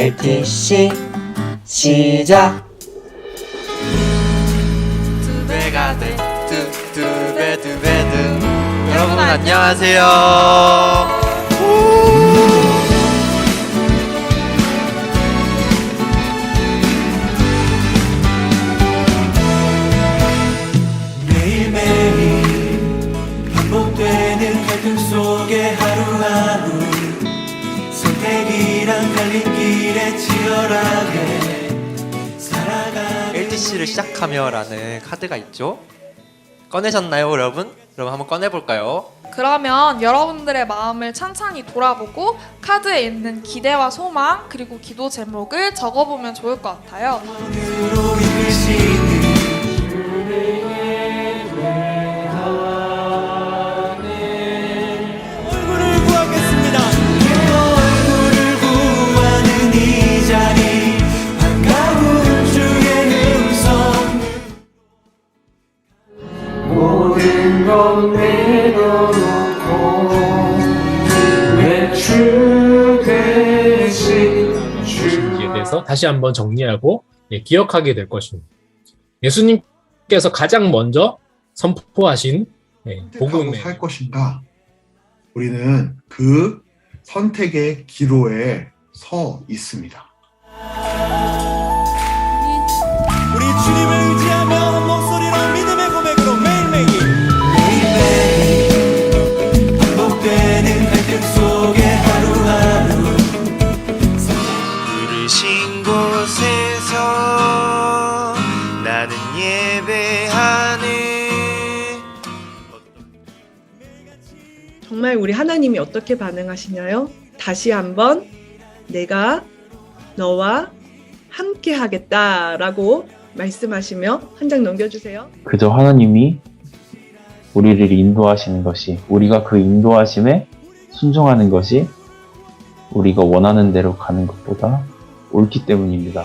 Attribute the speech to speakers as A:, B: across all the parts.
A: LTC 시작.
B: 두 배가 돼 두두배 두배두. 여러분 안녕하세요.
C: 매일매일 반복되는 갈등 속의 하루하루 선택이란 갈림길에 치열하게 살아가는
B: LTC를 시작하며라는 카드가 있죠 꺼내셨나요 여러분? 여러분 한번 꺼내볼까요?
D: 그러면 여러분들의 마음을 찬찬히 돌아보고 카드에 있는 기대와 소망 그리고 기도 제목을 적어보면 좋을 것 같아요.
E: 대해서 다시 한번 정리하고 예, 기억하게 될 것입니다. 예수님께서 가장 먼저 선포하신 예, 복음의
F: 살 것인가? 우리는 그 선택의 기로에 서 있습니다.
B: 곳에서 나는 예배하네
G: 정말 우리 하나님이 어떻게 반응하시나요? 다시 한번 내가 너와 함께 하겠다라고 말씀하시며 한 장 넘겨주세요.
H: 그저 하나님이 우리를 인도하시는 것이 우리가 그 인도하심에 순종하는 것이 우리가 원하는 대로 가는 것보다 옳기 때문입니다.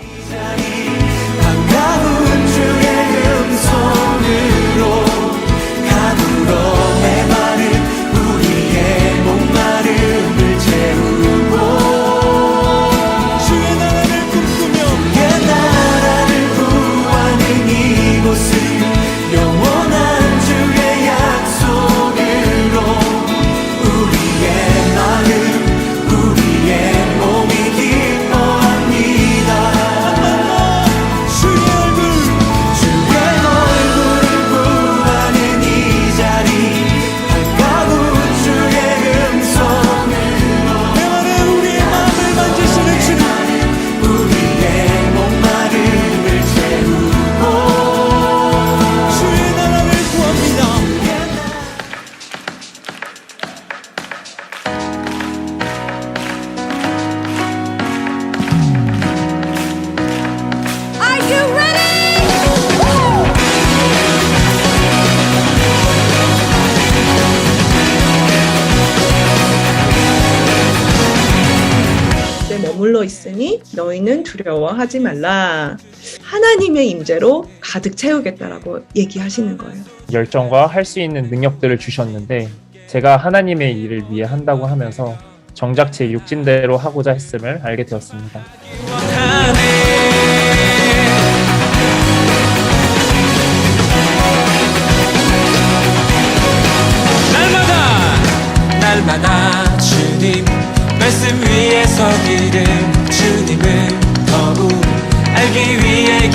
G: 머물러 있으니 너희는 두려워하지 말라. 하나님의 임재로 가득 채우겠다라고 얘기하시는 거예요.
I: 열정과 할 수 있는 능력들을 주셨는데 제가 하나님의 일을 위해 한다고 하면서 정작 제 육신대로 하고자 했음을 알게 되었습니다.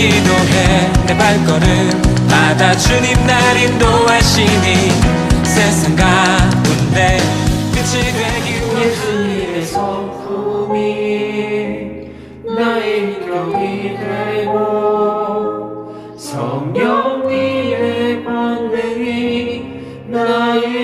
C: 기도해. 내 발걸음 마다 주님 날 인도하시니 세상 가운데 빛이 되기 예수님의 성품이 나의 힘경이 되고 성령님의 권능이 나의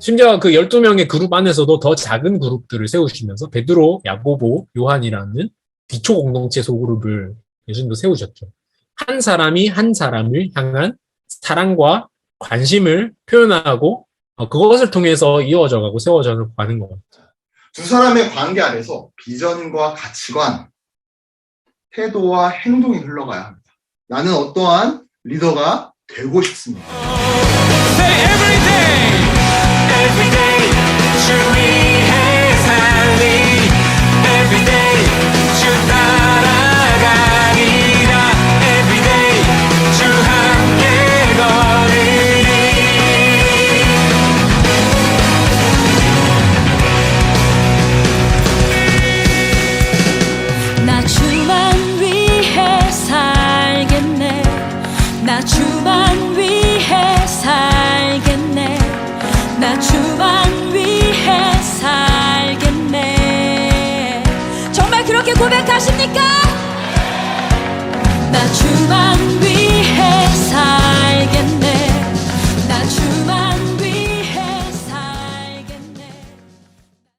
E: 심지어 그 12명의 그룹 안에서도 더 작은 그룹들을 세우시면서 베드로, 야고보, 요한이라는 기초 공동체 소그룹을 예수님도 세우셨죠. 한 사람이 한 사람을 향한 사랑과 관심을 표현하고 어, 그것을 통해서 이어져 가고 세워져 가는 것 같아요.
F: 두 사람의 관계 안에서 비전과 가치관, 태도와 행동이 흘러가야 합니다. 나는 어떠한 리더가 되고 싶습니다.
J: 나 주만 위해 살겠네 하십니까? 나 주만 위해 살겠네